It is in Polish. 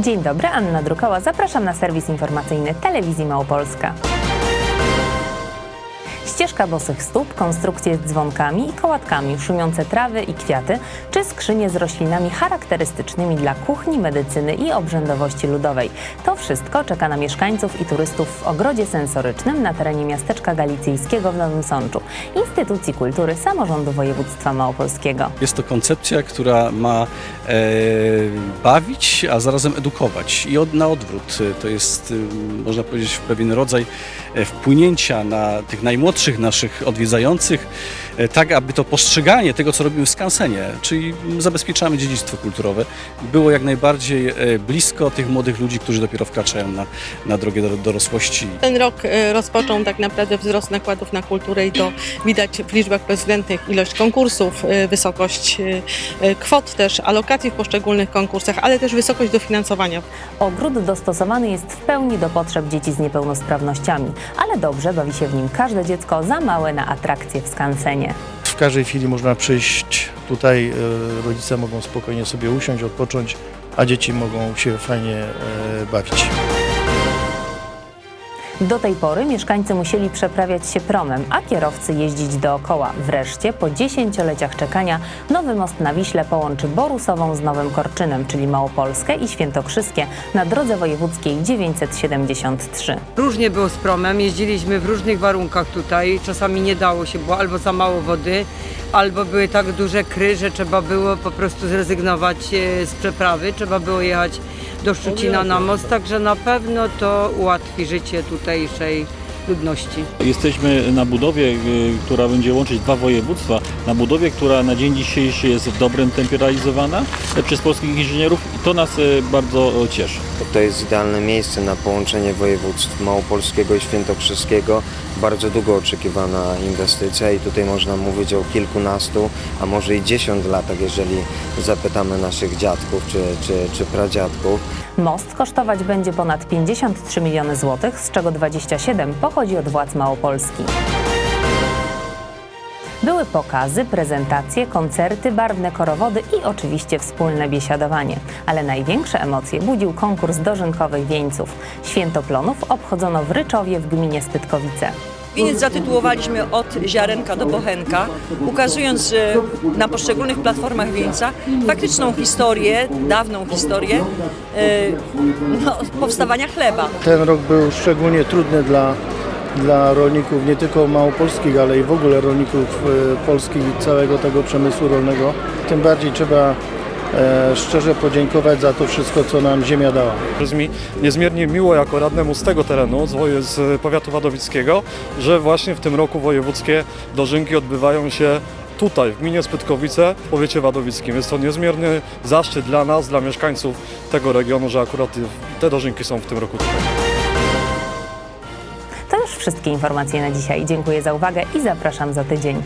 Dzień dobry, Anna Drukała. Zapraszam na serwis informacyjny Telewizji Małopolska. Ścieżka bosych stóp, konstrukcje z dzwonkami i kołatkami, szumiące trawy i kwiaty, czy skrzynie z roślinami charakterystycznymi dla kuchni, medycyny i obrzędowości ludowej. To wszystko czeka na mieszkańców i turystów w ogrodzie sensorycznym na terenie miasteczka galicyjskiego w Nowym Sączu, instytucji kultury samorządu województwa małopolskiego. Jest to koncepcja, która ma e, bawić, a zarazem edukować. I od, na odwrót. E, To jest, e, można powiedzieć, pewien rodzaj e, wpłynięcia na tych najmłodszych naszych odwiedzających, e, tak aby to postrzeganie tego, co robimy w skansenie, czyli zabezpieczamy dziedzictwo kulturowe, było jak najbardziej e, blisko tych młodych ludzi, którzy dopiero wkraczają na, na drogę do dorosłości. Ten rok e, rozpoczął tak naprawdę wzrost nakładów na kulturę i to widać w liczbach bezwzględnych ilość konkursów, wysokość kwot też, alokacji w poszczególnych konkursach, ale też wysokość dofinansowania. Ogród dostosowany jest w pełni do potrzeb dzieci z niepełnosprawnościami, ale dobrze bawi się w nim każde dziecko za małe na atrakcje w skansenie. W każdej chwili można przyjść tutaj, e, rodzice mogą spokojnie sobie usiąść, odpocząć, a dzieci mogą się fajnie e, bawić. Do tej pory mieszkańcy musieli przeprawiać się promem, a kierowcy jeździć dookoła. Wreszcie, po dziesięcioleciach czekania, nowy most na Wiśle połączy Borusową z Nowym Korczynem, czyli Małopolskę i Świętokrzyskie na drodze wojewódzkiej 973. Różnie było z promem, jeździliśmy w różnych warunkach tutaj, czasami nie dało się, było albo za mało wody, albo były tak duże kry, że trzeba było po prostu zrezygnować e, z przeprawy, trzeba było jechać do Szczucina na most, także na pewno to ułatwi życie tej ludności. Jesteśmy na budowie, y, która będzie łączyć dwa województwa, na budowie, która na dzień dzisiejszy jest w dobrym tempie realizowana y, przez polskich inżynierów i to nas y, bardzo y, cieszy. To jest idealne miejsce na połączenie województw małopolskiego i świętokrzyskiego. Bardzo długo oczekiwana inwestycja i tutaj można mówić o kilkunastu, a może i dziesiąt latach, jeżeli zapytamy naszych dziadków czy, czy, czy pradziadków. Most kosztować będzie ponad 53 miliony złotych, z czego 27 pochodzi od władz Małopolski. Były pokazy, prezentacje, koncerty, barwne korowody i oczywiście wspólne biesiadowanie. Ale największe emocje budził konkurs dożynkowych wieńców. Święto plonów obchodzono w Ryczowie w gminie Spytkowice. Wieniec zatytułowaliśmy od ziarenka do bochenka, ukazując na poszczególnych platformach wieńca faktyczną historię, dawną historię e, no, powstawania chleba. Ten rok był szczególnie trudny dla, dla rolników, nie tylko małopolskich, ale i w ogóle rolników e, polskich i całego tego przemysłu rolnego. Tym bardziej trzeba e, szczerze podziękować za to wszystko, co nam ziemia dała. Jest mi niezmiernie miło jako radnemu z tego terenu, z, powiatu wadowickiego, że właśnie w tym roku wojewódzkie dożynki odbywają się tutaj, w gminie Spytkowice, w powiecie wadowickim. Jest to niezmierny zaszczyt dla nas, dla mieszkańców tego regionu, że akurat te dożynki są w tym roku tutaj. Wszystkie informacje na dzisiaj. Dziękuję za uwagę i zapraszam za tydzień.